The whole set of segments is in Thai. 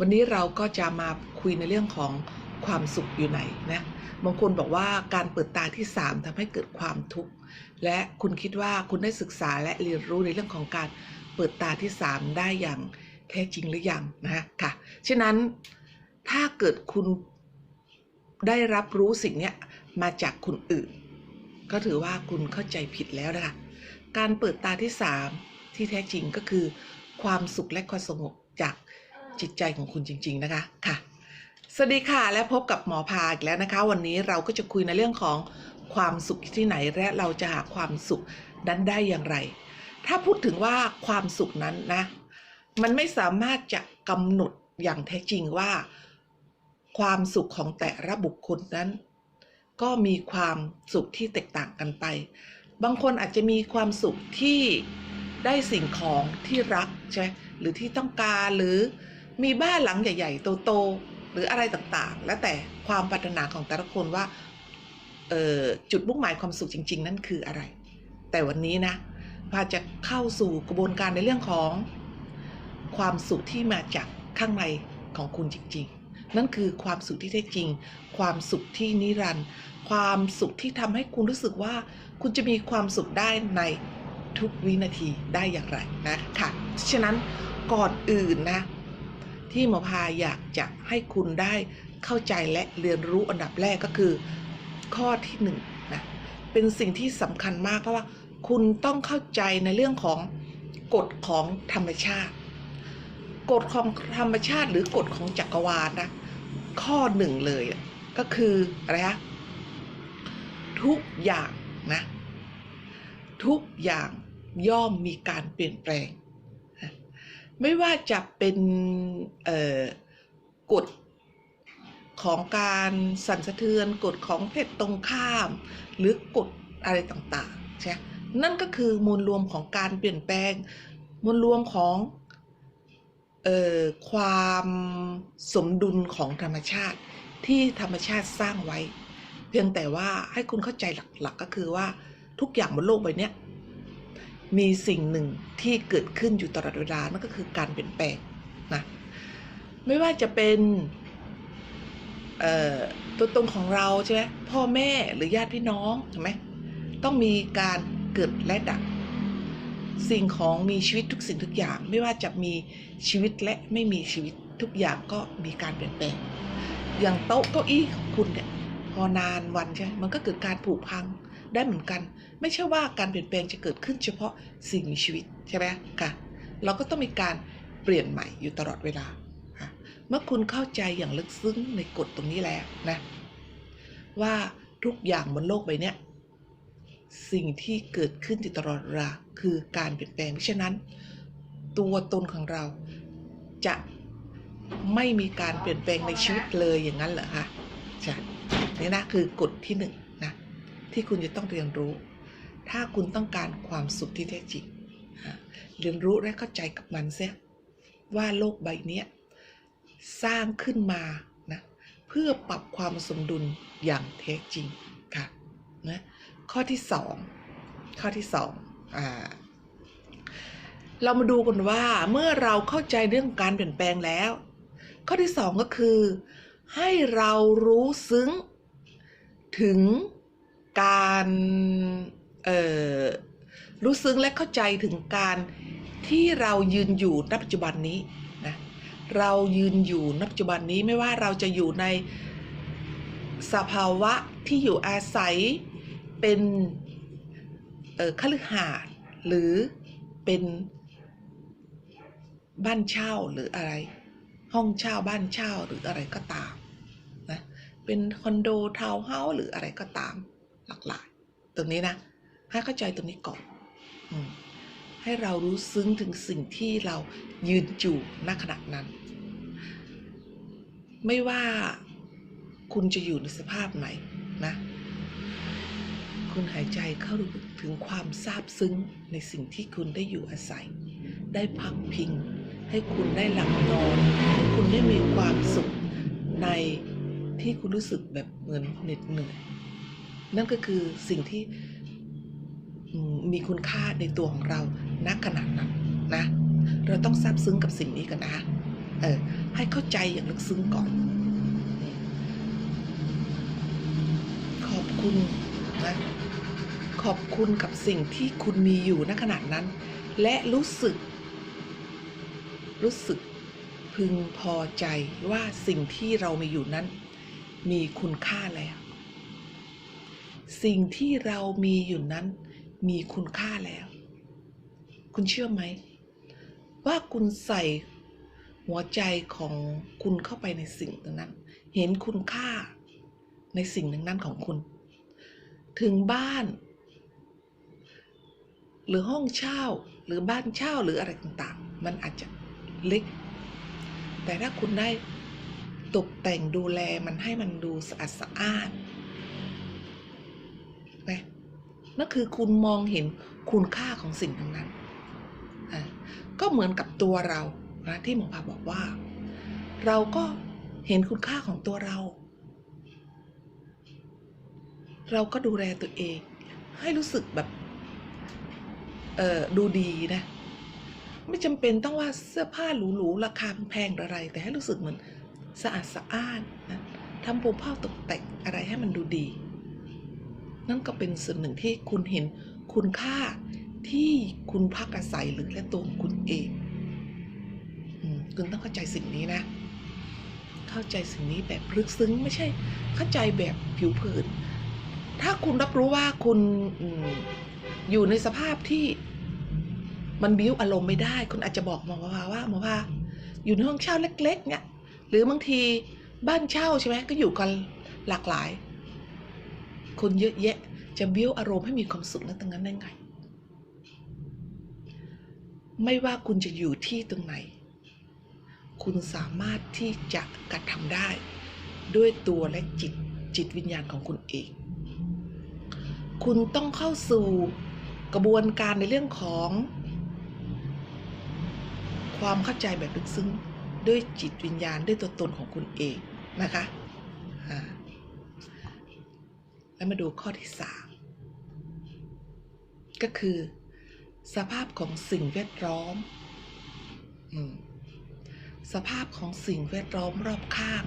วันนี้เราก็จะมาคุยในเรื่องของความสุขอยู่ไหนนะบางคนบอกว่าการเปิดตาที่ 3ทำให้เกิดความทุกข์และคุณคิดว่าคุณได้ศึกษาและเรียนรู้ในเรื่องของการเปิดตาที่ 3 ได้อย่างแท้จริงหรือยังนะฮะค่ะฉะนั้นถ้าเกิดคุณได้รับรู้สิ่งนี้มาจากคนอื่น ก็ถือว่าคุณเข้าใจผิดแล้วนะคะการเปิดตาที่ 3 ที่แท้จริงก็คือ ความสุขและความสงบจาก จิตใจของคุณจริง ๆ นะคะค่ะสวัสดีค่ะและพบกับหมอพาอีกแล้วนะคะ วันนี้เราก็จะคุยในเรื่องของความสุขที่ไหนและเราจะหาความสุขนั้นได้อย่างไร ถ้าพูดถึงว่าความสุขนั้นนะ มันไม่สามารถจะกำหนดอย่างแท้จริงว่า ความสุขของแต่ละบุคคลนั้น ก็มีความสุขที่แตกต่างกันไป บางคนอาจจะมีความสุขที่ได้สิ่งของที่รักใช่หรือที่ต้องการหรือ มีบ้านหลังใหญ่ ๆ โตๆหรืออะไรต่างๆ แล้วแต่ความปรารถนาของแต่ละคนว่าเออจุดมุ่งหมายความสุขจริง ๆ นั่นคืออะไร แต่วันนี้นะพาจะเข้าสู่กระบวนการในเรื่องของความสุขที่มาจากข้างในของคุณจริง ๆ นั่นคือความสุขที่แท้จริง ความสุขที่นิรันดร์ความสุขที่ทำให้คุณรู้สึกว่า คุณจะมีความสุขได้ในทุกวินาทีได้อย่างไรนะค่ะฉะนั้นก่อนอื่นนะ ที่หมอพาอยากจะให้คุณได้เข้าใจและเรียนรู้อันดับแรกก็คือ ข้อที่หนึ่งนะเป็นสิ่งที่สำคัญมากเพราะว่า คุณต้องเข้าใจในเรื่องของกฎของธรรมชาติ กฎของธรรมชาติหรือกฎของจักรวาลนะข้อหนึ่งเลยก็คืออะไรฮะทุกอย่างนะ ทุกอย่างย่อมมีการเปลี่ยนแปลง ไม่ว่าจะเป็นกฎของการสั่นสะเทือนกฎของเพศตรงข้าม หรือกฎอะไรต่างๆใช่นั่นก็คือมวลรวมของการเปลี่ยนแปลง มวลรวมของออความสมดุลของธรรมชาติที่ธรรมชาติสร้างไว้ เพียงแต่ว่าให้คุณเข้าใจหลักๆก็คือว่าทุกอย่างบนโลกใบนี้ มีสิ่งหนึ่งที่เกิดขึ้นอยู่ตลอดเวลานั่นก็คือการเปลี่ยนแปลงนะไม่ว่าจะเป็นตัวตนของเราใช่ไหมพ่อแม่หรือญาติพี่น้องใช่ไหมต้องมีการเกิดและดับสิ่งของมีชีวิตทุกสิ่งทุกอย่าง ไม่ว่าจะมีชีวิตและไม่มีชีวิตทุกอย่างก็มีการเปลี่ยนแปลง อย่างโต๊ะเก้าอี้ของคุณเนี่ยพอนานวันใช่มันก็เกิดการผุพัง ได้เหมือนกัน ไม่ใช่ว่าการเปลี่ยนแปลงจะเกิดขึ้นเฉพาะสิ่งมีชีวิตใช่ไหมค่ะ เราก็ต้องมีการเปลี่ยนใหม่อยู่ตลอดเวลา เมื่อคุณเข้าใจอย่างลึกซึ้งในกฎตรงนี้แล้วนะว่าทุกอย่างบนโลกใบนี้สิ่งที่เกิดขึ้นอยู่ตลอดเวลาคือการเปลี่ยนแปลงเพราะฉะนั้น ตัวตนของเราจะไม่มีการเปลี่ยนแปลงในชีวิตเลยอย่างนั้นเหรอคะใช่นี่นะคือกฎที่หนึ่ง ที่คุณจะต้องเรียนรู้ ถ้าคุณต้องการความสุขที่แท้จริงเรียนรู้และเข้าใจกับมันเสียว่าโลกใบนี้สร้างขึ้นมานะเพื่อปรับความสมดุลอย่างแท้จริงค่ะนะข้อที่สองข้อที่สองอ่าเรามาดูกันว่าเมื่อเราเข้าใจเรื่องการเปลี่ยนแปลงแล้ว ข้อที่สองก็คือ ให้เรารู้ซึ้งถึง การรู้ซึ้งและเข้าใจถึงการที่เรายืนอยู่ณปัจจุบันนี้นะเรายืนอยู่ณปัจจุบันนี้ไม่ว่าเราจะอยู่ในสภาวะที่อยู่อาศัยเป็นคฤหาสน์หรือเป็นบ้านเช่าหรืออะไร ห้องเช่าบ้านเช่าหรืออะไรก็ตามนะเป็นคอนโดทาวน์เฮาส์หรืออะไรก็ตาม หลากหลาย ตรงนี้นะ ให้เข้าใจตรงนี้ก่อนอให้เรารู้ซึ้งถึงสิ่งที่เรายืนอยู่ณขณะนั้น ไม่ว่าคุณจะอยู่ในสภาพไหนนะ คุณหายใจเข้าถึงความซาบซึ้งในสิ่งที่คุณได้อยู่อาศัย ได้พักพิง ให้คุณได้หลับนอน คุณได้มีความสุขในที่คุณรู้สึกแบบเหมือนเหน็ดเหนื่อย นั่นก็คือสิ่งที่มมีคุณค่าในตัวของเราณขณะนั้นนะ เราต้องซาบซึ้งกับสิ่งนี้กันนะเออให้เข้าใจอย่างลึกซึ้งก่อน ขอบคุณนะขอบคุณกับสิ่งที่คุณมีอยู่ณขณะนั้น และรู้สึก รู้สึกพึงพอใจว่าสิ่งที่เรามีอยู่นั้น มีคุณค่าแล้ว สิ่งที่เรามีอยู่นั้นมีคุณค่าแล้ว คุณเชื่อไหม ว่าคุณใส่หัวใจของคุณเข้าไปในสิ่งนั้น เห็นคุณค่าในสิ่งนั้นของคุณ ถึงบ้าน หรือห้องเช่าหรือบ้านเช่าหรืออะไรต่างๆ มันอาจจะเล็ก แต่ถ้าคุณได้ตกแต่งดูแลมันให้มันดูสะอาดสะอ้านนะ นั่นคือคุณมองเห็นคุณค่าของสิ่งทั้งนั้น ก็เหมือนกับตัวเรานะที่หมอพาบอกว่า เราก็เห็นคุณค่าของตัวเรา เราก็ดูแลตัวเอง ให้รู้สึกแบบเออดูดีนะ ไม่จำเป็นต้องว่าเสื้อผ้าหรูๆราคาแพงอะไร แต่ให้รู้สึกเหมือนสะอาดสะอ้านนะทำผมผ้าตกแต่งอะไรให้มันดูดี นั่นก็เป็นส่วนหนึ่งที่คุณเห็นคุณค่าที่คุณพักอาศัยหรือและตัวคุณเองคุณต้องเข้าใจสิ่งนี้นะ เข้าใจสิ่งนี้แบบลึกซึ้งไม่ใช่ เข้าใจแบบผิวเผิน ถ้าคุณรับรู้ว่าคุณอืมอยู่ในสภาพที่มันบิ้วอารมณ์ไม่ได้ คุณอาจจะบอกหมอว่าว่าหมอว่าอยู่ในห้องเช่าเล็ก ๆ เนี่ย หรือบางทีบ้านเช่าใช่ไหมก็อยู่กันหลากหลาย คนเยอะแยะ จะบิ้วอารมณ์ให้มีความสุขนั้นตรงนั้นได้ไง ไม่ว่าคุณจะอยู่ที่ตรงไหน คุณสามารถที่จะกระทำได้ ด้วยตัวและจิตจิตวิญญาณของคุณเอง คุณต้องเข้าสู่กระบวนการในเรื่องของ ความเข้าใจแบบลึกซึ้งด้วยจิตวิญญาณด้วยตัวตนของคุณเองนะคะอ่า แล้วมาดูข้อที่สามก็คือ สภาพของสิ่งแวดล้อม สภาพของสิ่งแวดล้อมรอบข้าง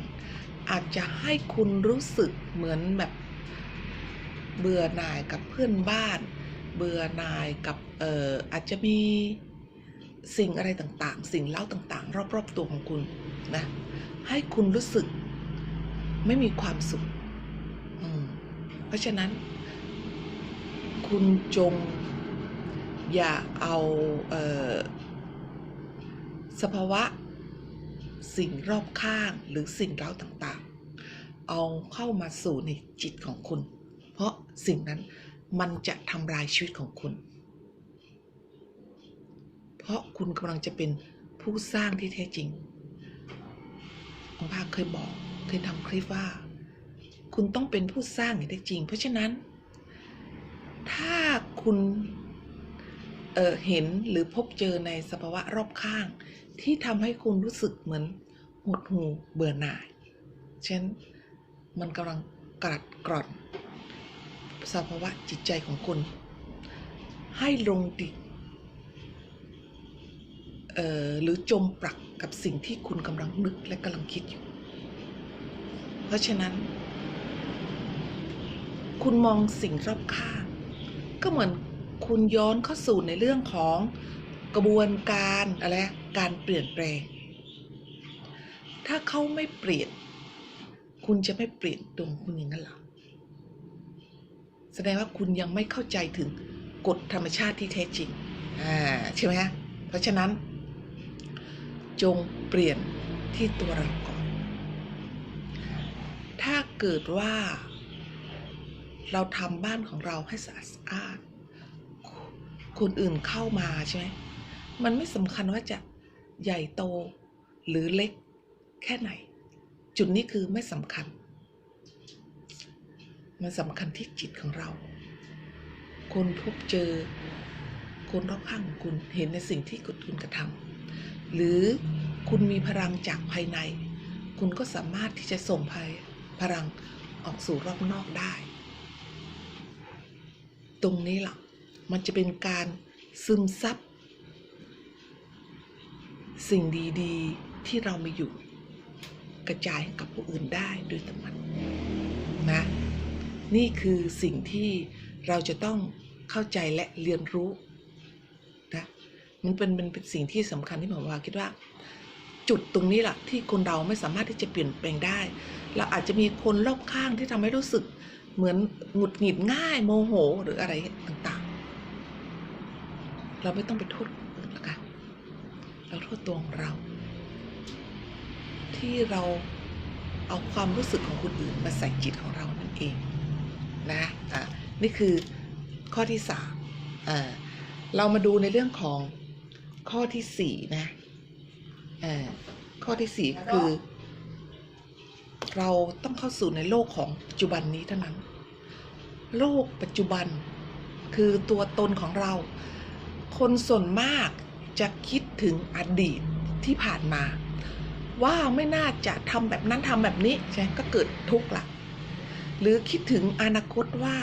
อาจจะให้คุณรู้สึกเหมือนแบบเบื่อหน่ายกับเพื่อนบ้าน เบื่อหน่ายกับเอ่ออาจจะมีสิ่งอะไรต่างๆ สิ่งเล่าต่างๆ รอบๆตัวของคุณนะให้คุณรู้สึกไม่มีความสุข เพราะฉะนั้น คุณจงอย่าเอาเออสภาวะสิ่งรอบข้างหรือสิ่งเล่าต่างๆ เอาเข้ามาสู่ในจิตของคุณ เพราะสิ่งนั้นมันจะทำลายชีวิตของคุณ เพราะคุณกำลังจะเป็นผู้สร้างที่แท้จริงองค์พระเคยบอกเคยทำคลิปว่า คุณต้องเป็นผู้สร้างอย่างแท้จริง เพราะฉะนั้น ถ้าคุณเเห็นหรือพบเจอในสภาวะรอบข้าง ที่ทำให้คุณรู้สึกเหมือนหดหูเบื่อหน่าย เช่นมันกำลังกรัดกร่อนสภาวะจิตใจของคุณ ให้ลงดิหรือจมปลักกับสิ่งที่คุณกำลังนึกและกำลังคิดอยู่ เพราะฉะนั้น คุณมองสิ่งรอบข้างก็เหมือนคุณย้อนเข้าสู่ในเรื่องของกระบวนการอะไรการเปลี่ยนแปลง ถ้าเขาไม่เปลี่ยน คุณจะไม่เปลี่ยนตัวของคุณอย่างนั้นหรอแสดงว่าคุณยังไม่เข้าใจถึงกฎธรรมชาติที่แท้จริงอ่าใช่ไหมฮะเพราะฉะนั้น จงเปลี่ยนที่ตัวเราก่อน ถ้าเกิดว่า เราทำบ้านของเราให้สะอาด คนอื่นเข้ามาใช่ไหมมันไม่สำคัญว่าจะใหญ่โตหรือเล็กแค่ไหน จุดนี้คือไม่สำคัญ มันสำคัญที่จิตของเรา คนพบเจอ คนรอบข้างของคุณเห็นในสิ่งที่คุณกระทำหรือคุณมีพลังจากภายใน คุณก็สามารถที่จะส่งพลังออกสู่รอบนอกได้ ตรงนี้ล่ะ มันจะเป็นการซึมซับ สิ่งดีๆที่เรามีอยู่ กระจายให้กับผู้อื่นได้ด้วยธรรมะนะ นี่คือสิ่งที่เราจะต้องเข้าใจและเรียนรู้นะมันเป็นมันเป็นสิ่งที่สำคัญที่หมอว่าคิดว่า จุดตรงนี้แหละที่คนเราไม่สามารถที่จะเปลี่ยนแปลงได้ เราอาจจะมีคนรอบข้างที่ทำให้รู้สึก เหมือนหงุดหงิดง่ายโมโหหรืออะไรต่างๆ เราไม่ต้องไปโทษนอื่นละค่ะเราโทษตัวของเรา ที่เราเอาความรู้สึกของคนอื่นมาใส่จิตของเรานั่นเองนะอะนี่คือข้อที่สามอ่าเรามาดูในเรื่องของข้อที่สี่นะอ่าข้อที่สี่ก็คือเราต้องเข้าสู่ในโลกของปัจจุบันนี้เท่านั้น โลกปัจจุบัน คือตัวตนของเรา คนส่วนมากจะคิดถึงอดีตที่ผ่านมา ว่าไม่น่าจะทำแบบนั้นทำแบบนี้ใช่ก็เกิดทุกข์ละหรือคิดถึงอนาคตว่า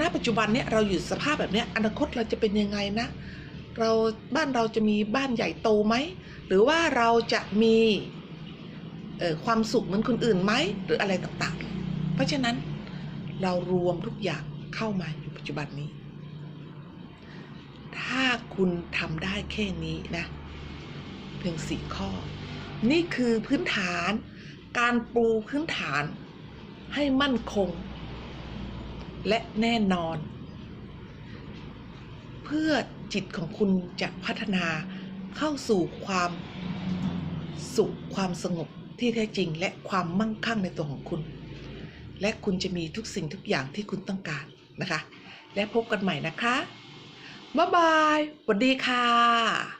ณ ปัจจุบันเนี่ยเราอยู่สภาพแบบเนี้ยอนาคตเราจะเป็นยังไงนะ เราบ้านเราจะมีบ้านใหญ่โตไหม หรือว่าเราจะมีความสุขเหมือนคนอื่นไหมหรืออะไรต่างๆ เพราะฉะนั้น เรารวมทุกอย่างเข้ามาอยู่ปัจจุบันนี้ ถ้าคุณทำได้แค่นี้นะเพียงสี่ข้อ นี่คือพื้นฐาน การปูพื้นฐานให้มั่นคง และแน่นอน เพื่อจิตของคุณจะพัฒนาเข้าสู่ความสุขความสงบที่แท้จริงและความมั่งคั่งในตัวของคุณ และคุณจะมีทุกสิ่งทุกอย่างที่คุณต้องการนะคะ และพบกันใหม่นะคะ บ๊ายบายสวัสดีค่ะ